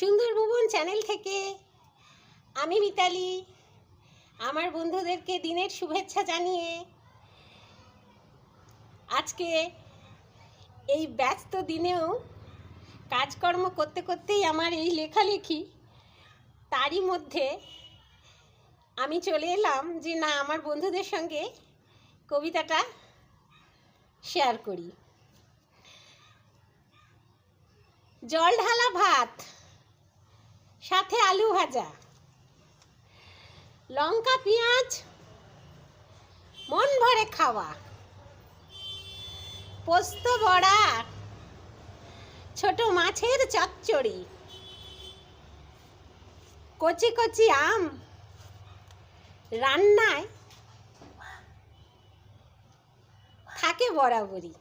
সুন্দর ভুবন চ্যানেল থেকে। আমি মিতালি, আমার বন্ধুদেরকে দিনের শুভেচ্ছা জানিয়ে আজকে এই ব্যস্ত দিনেও কাজকর্ম করতে করতেই আমার এই লেখালেখি, তারই মধ্যে আমি চলে এলাম যে না, আমার বন্ধুদের সঙ্গে কবিতাটা শেয়ার করি। জল ঢালা ভাত। সাথে আলু ভাজা। লঙ্কা, পেঁয়াজ, মন ভরে খাওয়া। পোস্ত বড়া, ছোট মাছের চচ্চড়ি। কচি কচি আম রান্নায় থাকে বরাবরই।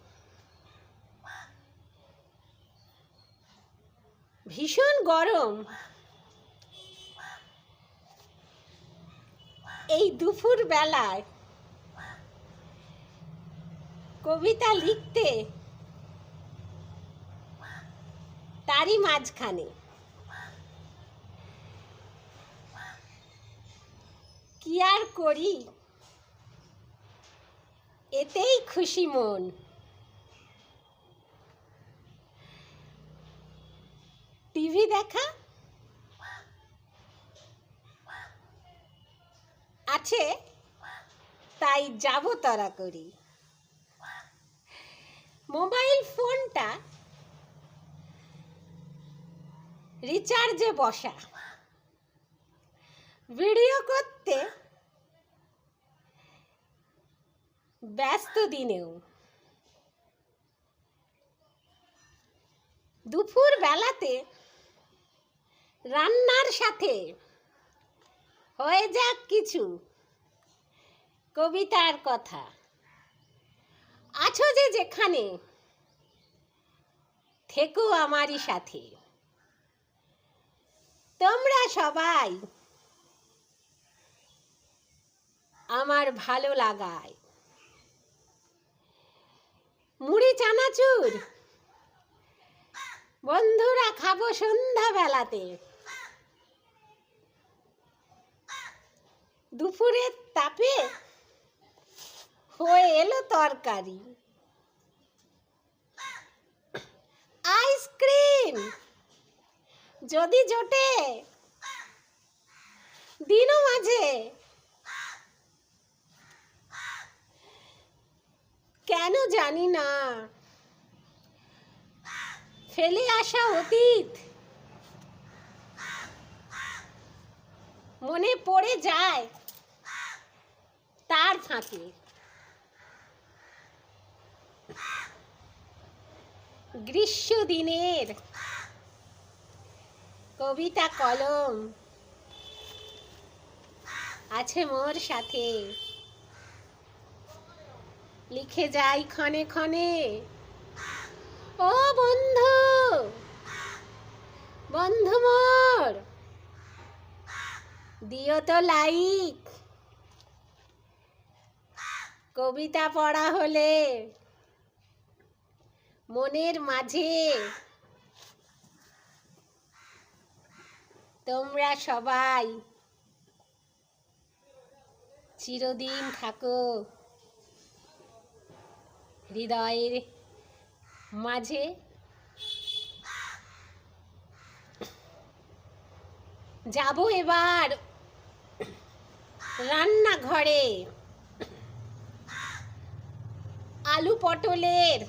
ভীষণ গরম। এই দুপুর বেলায় কবিতা লিখতে তারই মাঝখানে। কি আর করি? এতেই খুশি মন। টিভি দেখা আছে, তাই যাব তরা করি। মোবাইল ফোনটা রিচার্জে বসা। ভিডিও করতে ব্যস্ত দিনেও। দুপুর বেলাতে রান্নার সাথে হয়ে যাক কিছু। কবিতার কথা। আছো যে যেখানে, থেকো আমারই সাথে। তোমরা সবাই আমার ভালো লাগায়। মুড়ি চানাচুর, বন্ধুরা খাব সন্ধ্যাবেলাতে। দুপুরের তাপে হয়ে এলো তরকারি। আইসক্রিম যদি জোটে, দিনও মাঝে। কেন জানি না। ফেলে আসা অতীত মনে পড়ে যায়। ফাঁকে গ্রীষ্ম দিনের কবিতা কলম আছে মোর সাথে। লিখে যাই ক্ষণে ক্ষণে। ও বন্ধু বন্ধু মোর, দিও তো লাইক কবিতা পড়া হলে মনের মাঝে তোমরা সবাই চিরদিন থাকো হৃদয়ের মাঝে। যাব এবার রান্নাঘরে। আলু পটলের।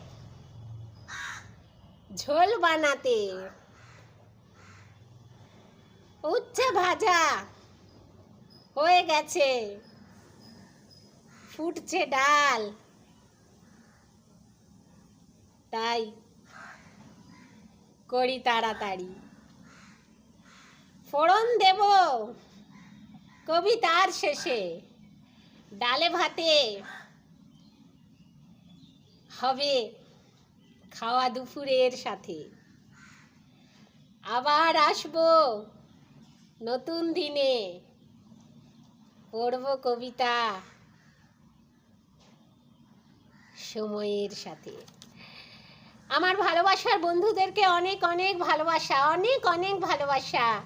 ঝোল বানাতে। উচ্ছে ভাজা। হয়ে গেছে। ফুটছে ডাল। তাই করি তাড়াতাড়ি। ফোড়ন দেব কবিতার শেষে। ডালে ভাতে হবে খাওয়া দুপুরের সাথে। আবার আসব নতুন দিনে। পড়ব কবিতা সময়ের সাথে। আমার ভালোবাসার বন্ধুদেরকে অনেক অনেক ভালোবাসা, অনেক অনেক ভালোবাসা।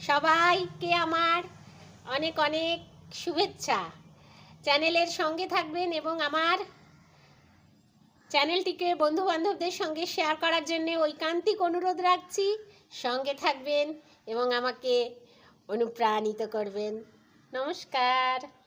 সবাইকে আমার অনেক অনেক শুভেচ্ছা। চ্যানেলের সঙ্গে থাকবেন এবং আমার চ্যানেলটিকে বন্ধু বান্ধবদের সঙ্গে শেয়ার করার জন্য ঐকান্তিক অনুরোধ রাখছি। সঙ্গে থাকবেন এবং আমাকে অনুপ্রাণিত করবেন। নমস্কার।